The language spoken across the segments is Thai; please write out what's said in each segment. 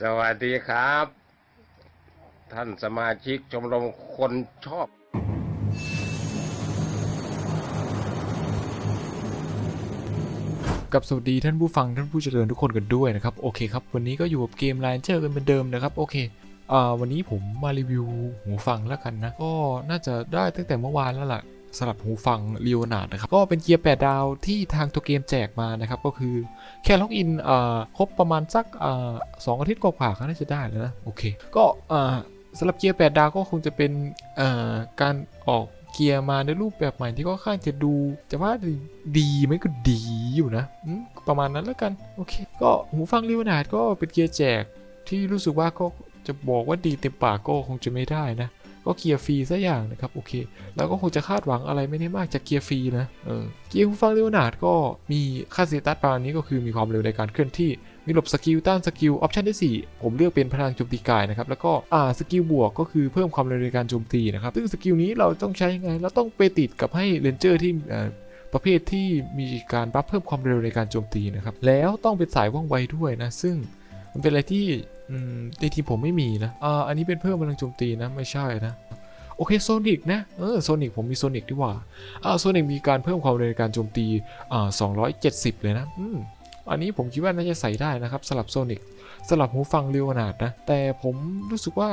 สวัสดีครับ ท่านสมาชิกชมรมคนชอบ กับสวัสดีท่านผู้ฟังท่านผู้เจริญทุกคนกันด้วยนะครับโอเคครับวันนี้ก็อยู่กับเกม l ลน์เจอร์กันเหมือนเดิมนะครับโอเคอ่าวันนี้ผมมารีวิวหูฟังแล้วกันนะก็น่าจะได้ตั้งแต่เมื่อวานแล้วล่ะ สำหรับหูฟัง l ี o อนา d นะครับ ก็เป็นเกียร์ 8 ดาวที่ทางตัวเกมแจกมานะครับ ก็คือแค่ล็อกอินครบประมาณสักสองอาทิตย์กว่าๆก็น่าจะได้แล้วนะ โอเค ก็สำหรับเกียร์ 8 ดาวก็คงจะเป็นการออกเกียร์มาในรูปแบบใหม่ที่ก็ค่อนข้างจะดูจะว่าดีไหมก็ดีอยู่นะประมาณนั้นแล้วกัน โอเค ก็หูฟังลิวนาดก็เป็นเกียร์แจกที่รู้สึกว่าก็จะบอกว่าดีเต็มปากก็คงจะไม่ได้นะ ก็เกียร์ฟรีซะอย่างนะครับโอเคแล้วก็คงจะคาดหวังอะไรไม่ได้มากจากเกียร์ฟรีนะเออเกียร์หูฟังเลิวนาดก็มีค่าสเตตัสประมาณนี้ก็คือมีความเร็วในการเคลื่อนที่มีหลบสกิลต้านสกิลออปชันที่ 4 ผมเลือกเป็นพลังโจมตีกายนะครับ แล้วก็อ่าสกิลบวกก็คือเพิ่มความเร็วในการโจมตีนะครับ ซึ่งสกิลนี้เราต้องใช้ยังไง เราต้องไปติดกับให้เรนเจอร์ที่อ่าประเภทที่มีการบัฟเพิ่มความเร็วในการโจมตีนะครับ แล้วต้องเป็นสายว่องไวด้วยนะ ซึ่งมันเป็นอะไรที่ อืมในทีผมไม่มีนะอ่าอันนี้เป็นเพิ่มพลังโจมตีนะไม่ใช่นะโอเคโซนิกนะเออโซนิกผมมีโซนิกดีกว่าอ่าโซนิกมีการเพิ่มความเร็วในการโจมตีอ่า270 เลยนะอืมอันนี้ผมคิดว่าน่าจะใส่ได้นะครับสลับโซนิกสลับหูฟังเร็วขนาดนะ แต่ผมรู้สึกว่า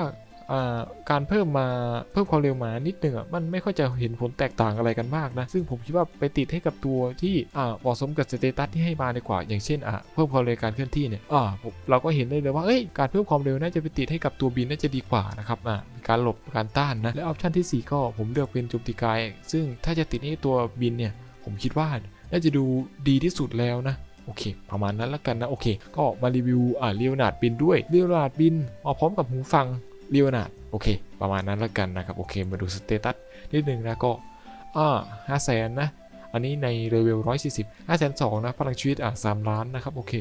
การเพิ่มมาเพิ่มความเร็วมานิดนึงอะมันไม่ค่อยจะเห็นผลแตกต่างอะไรกันมากนะ ซึ่งผมคิดว่าไปติดให้กับตัวที่เหมาะสมกับสเตตัสที่ให้มาดีกว่า อย่างเช่นอ่าเพิ่มความเร็วการเคลื่อนที่เนี่ยอ่าเราก็เห็นได้เลยว่าเอ้ยการเพิ่มความเร็วน่าจะไปติดให้กับตัวบินน่าจะดีกว่านะครับอ่ามีการหลบการต้านนะและออปชันที่สี่ก็ผมเลือกเป็นโจมตีกาย ซึ่งถ้าจะติดให้ตัวบินเนี่ยผมคิดว่าน่าจะดูดีที่สุดแล้วนะโอเค ประมาณนั้นแล้วกันนะ โอเค ก็มารีวิวอ่าเรียวนาดบินด้วยเรียวนาดบินมาพร้อมกับหูฟัง ลีวนาดโอเค ประมาณนั้นแล้วกันนะครับ โอเค มาดูสเตตัสนิดนึงนะก็อ่าห้าแสนนะ อันนี้ในเลเวลร้อยสี่สิบห้าแสนสองนะ พลังชีวิตอ่าสามล้านนะครับ โอเค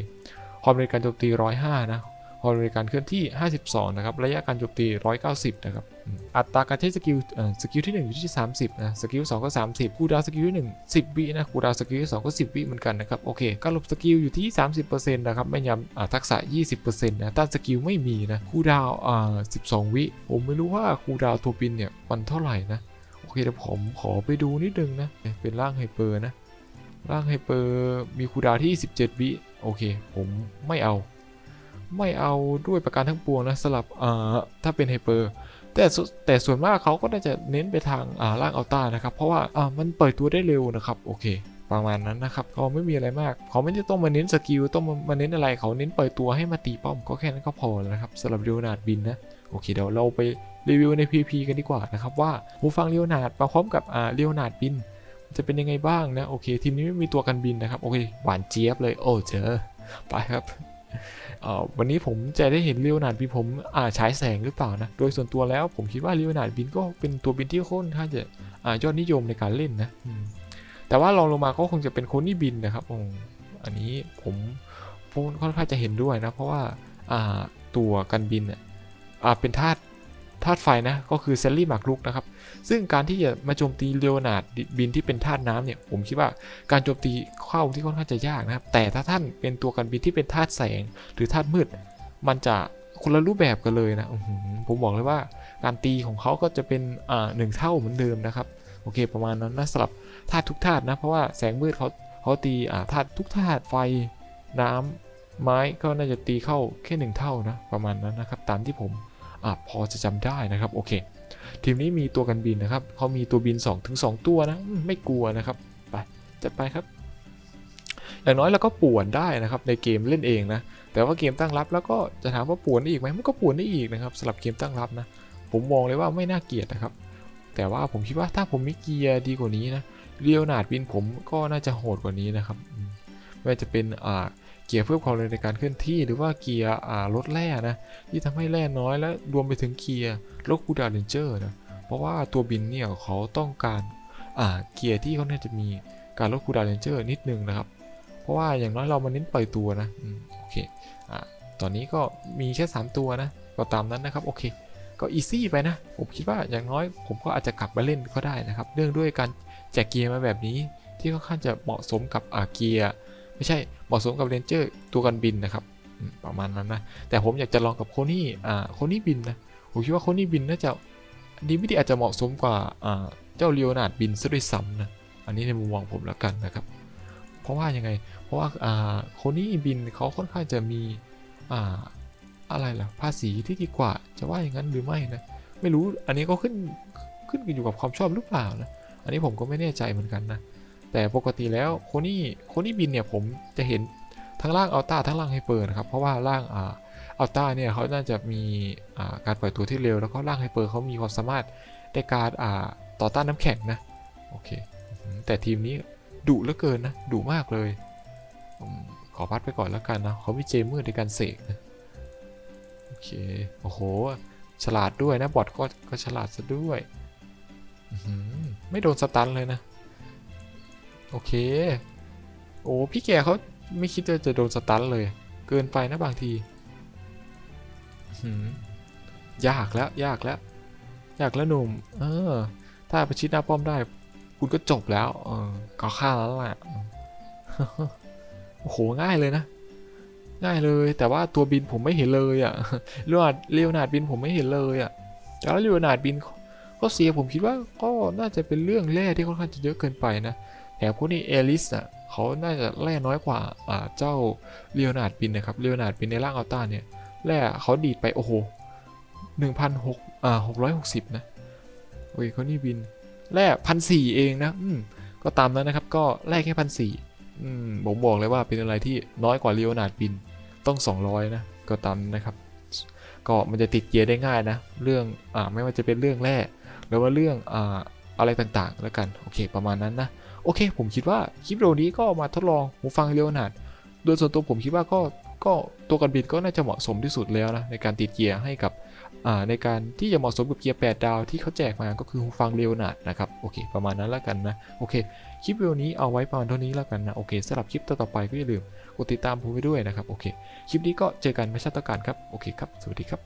ความเร็วการโจมตีร้อยห้านะ ความเร็วการเคลื่อนที่ 52 นะครับ ระยะการโจมตี 190 นะครับ อัตราการใช้สกิลสกิลที่ 1 อยู่ที่ 30 นะ สกิล 2 ก็ 30 คูดาวสกิลที่ 1 10 วินะ คูดาวสกิลที่ 2 ก็ 10 วิเหมือนกันนะครับ โอเค การหลบสกิลอยู่ที่ 30%นะครับ ไม่ยำอ่าทักษะ 20%นะ ต้านสกิลไม่มีนะ คูดาวอ่า12 วิ ผมไม่รู้ว่าคูดาวน์ตัวปินเนี่ยมันเท่าไหร่นะ โอเคเดี๋ยวผมขอไปดูนิดนึงนะ เป็นร่างไฮเปอร์นะ ร่างไฮเปอร์มีคูดาวที่ 17 วิ โอเค ผมไม่เอา ไม่เอาด้วยประการทั้งปวงนะสลับถ้าเป็นไฮเปอร์แต่แต่ส่วนมากเขาก็น่าจะเน้นไปทางอ่าล่างอัลต้านะครับ เพราะว่ามันเปล่อยตัวได้เร็วนะครับ โอเค ประมาณนั้นนะครับก็ไม่มีอะไรมาก เขาไม่ได้ต้องมาเน้นสกิลต้องมาเน้นอะไรเขาเน้นเปล่อยตัวให้มาตีป้อมก็แค่นั้นก็พอแล้วนะครับสำหรับเรียวนาดบินนะโอเคเดี๋ยวเราไปรีวิวใน PP กันดีกว่านะครับว่าหูฟังเรียวนาดมาพร้อมกับเรียวนาดบิน จะเป็นยังไงบ้างนะโอเคทีมนี้ไม่มีตัวกันบินนะครับโอเคหวานเจี๊ยบเลยโอ้เจอไปครับ วันนี้ผมจะได้เห็นเรียวนาดบินผมอ่าฉายแสงหรือเปล่านะ โดยส่วนตัวแล้วผมคิดว่าเรียวนาดบินก็เป็นตัวบินที่ค่อนข้างจะอ่ายอดนิยมในการเล่นนะ แต่ว่าลองลงมาก็คงจะเป็นคนที่บินนะครับองอันนี้ผมค่อนข้างจะเห็นด้วยนะ เพราะว่าอ่าตัวกันบินอะอ่าเป็นธาตุ ธาตุไฟนะก็คือเซลลี่หมากรุกนะครับ ซึ่งการที่จะมาโจมตีเลียวนาดบินที่เป็นธาตุน้ำเนี่ยผมคิดว่าการโจมตีเข้าที่ค่อนข้างจะยากนะครับ แต่ถ้าท่านเป็นตัวกันบินที่เป็นธาตุแสง หรือธาตุมืด มันจะคนละรูปแบบกันเลยนะผมบอกเลยว่าการตีของเขาก็จะเป็นอ่าหนึ่งเท่าเหมือนเดิมนะครับโอเค ประมาณนั้นนะสำหรับธาตุทุกธาตุนะเพราะว่าแสงมืดเขาเขาตีอ่าธาตุทุกธาตุไฟน้ำไม้ก็น่าจะตีเข้าแค่หนึ่งเท่านะประมาณนั้นนะครับตามที่ผม อ่าพอจะจำได้นะครับโอเค ทีมนี้มีตัวกันบินนะครับเขามีตัวบิน2ถึง2ตัวนะไม่กลัวนะครับไปจัดไปครับ อย่างน้อยเราก็ป่วนได้นะครับในเกมเล่นเองนะแต่ว่าเกมตั้งรับแล้วก็จะถามว่าป่วนได้อีกไหมมันก็ป่วนได้อีกนะครับสำหรับเกมตั้งรับนะ ผมมองเลยว่าไม่น่าเกลียดนะครับ แต่ว่าผมคิดว่าถ้าผมมีเกียร์ดีกว่านี้นะเรียวนาดบินผมก็น่าจะโหดกว่านี้นะครับไม่ว่าจะเป็นอ่า เกียร์เพิ่มความเร็วในการเคลื่อนที่หรือว่าเกียร์อ่าลดแร่นะที่ทำให้แร่น้อยและรวมไปถึงเกียร์ลดคูดาเรนเจอร์นะเพราะว่าตัวบินเนี่ยเขาต้องการเกียร์ที่เขาน่าจะมีการลดคูดาเรนเจอร์นิดนึงนะครับ เพราะว่าอย่างน้อยเรามาเน้นปล่อยตัวนะโอเคอ่าตอนนี้ก็มีแค่ 3 ตัวนะก็ตามนั้นนะครับโอเคก็อีซี่ไปนะ ผมคิดว่าอย่างน้อยผมก็อาจจะกลับมาเล่นก็ได้นะครับ เรื่องด้วยการแจกเกียร์มาแบบนี้ที่ค่อนข้างจะเหมาะสมกับเกียร์ ไม่ใช่เหมาะสมกับเรนเจอร์ตัวกันบินนะครับประมาณนั้นนะแต่ผมอยากจะลองกับโคนี่อ่าโคนี่บินนะผมคิดว่าโคนี่บินน่าจะดีไม่ดีอาจจะเหมาะสมกว่าอ่าเจ้าเลียวนาร์ดบินซะด้วยซ้ำนะอันนี้ในมุมมองผมแล้วกันนะครับ เพราะว่ายังไง เพราะว่าอ่าโคนี่บินเขาค่อนข้างจะมีอ่าอะไรล่ะภาษีที่ดีกว่าจะว่าอย่างนั้นหรือไม่นะไม่รู้อันนี้ก็ขึ้นขึ้นอยู่กับความชอบหรือเปล่านะอันนี้ผมก็ไม่แน่ใจเหมือนกันนะ แต่ปกติแล้วโคนี่โคนี่บินเนี่ยผมจะเห็นทั้งล่างอัลต้าทั้งล่างไฮเปอร์นะครับ เพราะว่าล่างอ่าอัลต้าเนี่ยเขาน่าจะมีอ่าการปล่อยตัวที่เร็ว แล้วก็ล่างไฮเปอร์เขามีความสามารถในการอ่าต่อต้านน้ำแข็งนะโอเค แต่ทีมนี้ดุเหลือเกินนะดุมากเลยขอพัดไปก่อนแล้วกันนะเขามีเจมมืดในการเสกนะโอเคโอ้โห ฉลาดด้วยนะบอทก็ก็ฉลาดซะด้วยไม่โดนสตันเลยนะ โอเค โอ้พี่แกเขาไม่คิดว่าจะโดนสตันเลย เกินไปนะบางทีหือยากแล้ว ยากแล้ว ยากแล้วหนุ่ม เออ ถ้าประชิดหน้าป้อมได้ คุณก็จบแล้ว เออก็ฆ่าแล้วแหละโอ้โหง่ายเลยนะ ง่ายเลย แต่ว่าตัวบินผมไม่เห็นเลยอะ่ะเรียวนาดเรียวนาดบินผมไม่เห็นเลยอะ่ะแล้วเรียวนาดบินก็เสียผมคิดว่าก็น่าจะเป็นเรื่องแร่ที่ค่อนข้างจะเยอะเกินไปนะ แถมพวกนี้เอลิสอะเขาน่าจะแร่น้อยกว่าอ่าเจ้าเรียวนาร์ดบินนะครับเรียวนาร์ดบินในร่างอัลต้าเนี่ยแร่เขาดีดไปโอ้โหหนึ่งพันหกอ่าหกร้อยหกสิบนะโอ้ยเขานี่บินแร่พันสี่เองนะอืมก็ตามนั้นนะครับก็แร่แค่พันสี่อืมผมบอกเลยว่าเป็นอะไรที่น้อยกว่าเรียวนาร์ดบินต้อง 200 นะ ก็ตามนนนะครับ ก็มันจะติดเกียร์ได้ง่ายนะ เรื่องอ่าไม่ว่าจะเป็นเรื่องแร่หรือว่าเรื่องอ่าอะไรต่างๆ แล้วกัน โอเค ประมาณนั้นนะ โอเค ผมคิดว่าคลิปวิดีโอนี้ก็มาทดลองหูฟังเรียวนาดโดยส่วนตัวผมคิดว่าก็ก็ตัวกันบิดก็น่าจะเหมาะสมที่สุดแล้วนะในการติดเกียร์ให้กับอ่าในการที่จะเหมาะสมกับเกียร์ 8 ดาวที่เขาแจกมาก็คือหูฟังเรียวนาดนะครับโอเค ประมาณนั้นแล้วกันนะโอเคคลิปวิดีโอนี้เอาไว้ประมาณเท่านี้แล้วกันนะโอเคสำหรับคลิปต่อไปก็อย่าลืมกดติดตามผมไว้ด้วยนะครับโอเคคลิปนี้ก็เจอกันไม่ชาติการครับโอเคครับสวัสดีครับ